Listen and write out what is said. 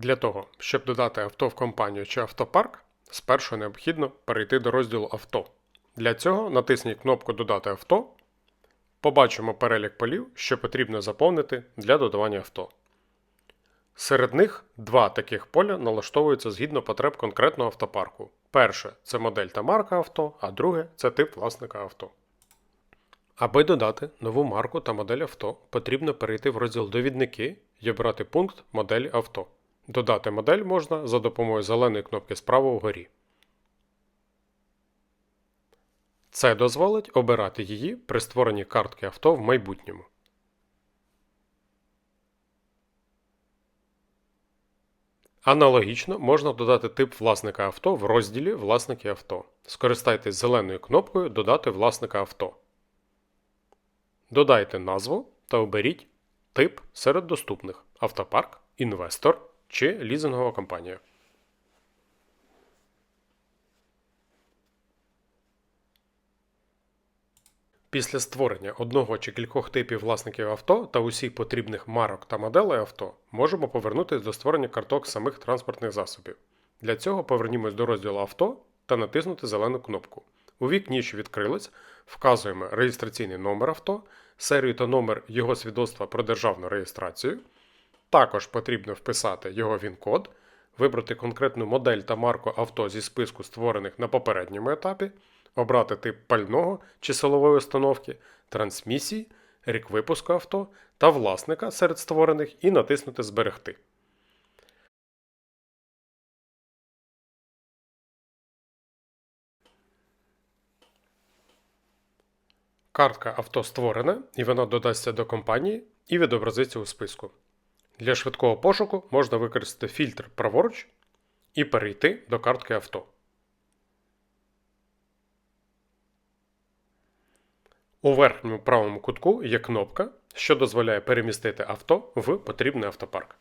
Для того, щоб додати авто в компанію чи автопарк, спершу необхідно перейти до розділу Авто. Для цього натисніть кнопку Додати авто. Побачимо перелік полів, що потрібно заповнити для додавання авто. Серед них два таких поля налаштовуються згідно потреб конкретного автопарку. Перше це модель та марка авто, а друге це тип власника авто. Аби додати нову марку та модель авто, потрібно перейти в розділ Довідники і обрати пункт Модель авто. Додати модель можна за допомогою зеленої кнопки справа вгорі. Це дозволить обирати її при створенні картки авто в майбутньому. Аналогічно можна додати тип власника авто в розділі Власники авто. Скористайтесь зеленою кнопкою Додати власника авто. Додайте назву та оберіть тип серед доступних автопарк, інвестор чи лізингова компанія. Після створення одного чи кількох типів власників авто та усіх потрібних марок та моделей авто можемо повернутися до створення карток самих транспортних засобів. Для цього повернімось до розділу авто та натиснути зелену кнопку. У вікні, що відкрилось, вказуємо реєстраційний номер авто, серію та номер його свідоцтва про державну реєстрацію. Також потрібно вписати його ВІН-код, вибрати конкретну модель та марку авто зі списку створених на попередньому етапі, обрати тип пального чи силової установки, трансмісії, рік випуску авто та власника серед створених і натиснути Зберегти. Картка авто створена і вона додасться до компанії і відобразиться у списку. Для швидкого пошуку можна використати фільтр праворуч і перейти до картки авто. У верхньому правому кутку є кнопка, що дозволяє перемістити авто в потрібний автопарк.